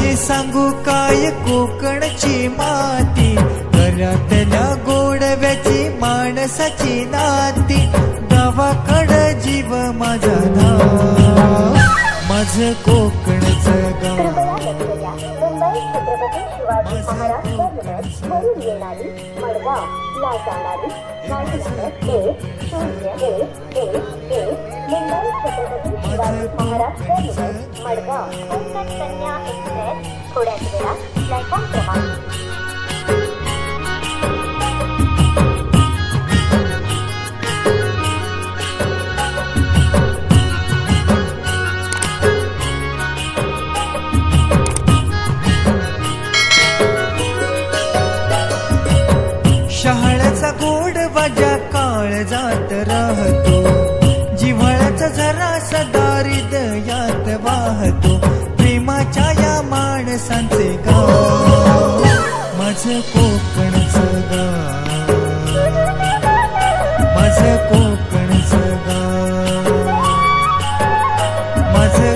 सांगू काय कोकणची माती? घरातल्या गोडव्याची माणसाची नाती. गावाकड जीव माझा धाव माझ कोकणचं गाव. छत्रपती शिवाजी महाराज टर्मिनस वरून येणारी मडगाव. ला जाणारी गाडी नंबर एक शून्य एक एक एक मुंबई छत्रपती शिवाजी महाराज टर्मिनस मडगाव. कोकण कन्या एक्सप्रेस. थोड्याच वेळात जात राहतो. जिव्हाळ्याच झरा सदा वाहतो. प्रेमाच्या या माणसांचे गाव. माझं कोकणचं गाव. माझं कोकणचं गाव. माझं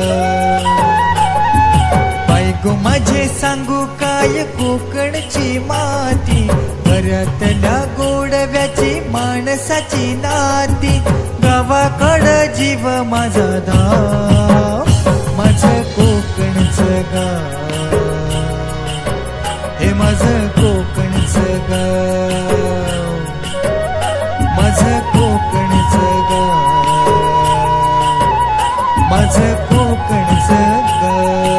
रत्ना गोडव्याची माणसाची नाती. गावाकड जीव माझा धाम माझं कोकणचं गाव. हे माझं कोकणचं गाव. माझं कोकणचं गाव. माझं कोकणचं गाव.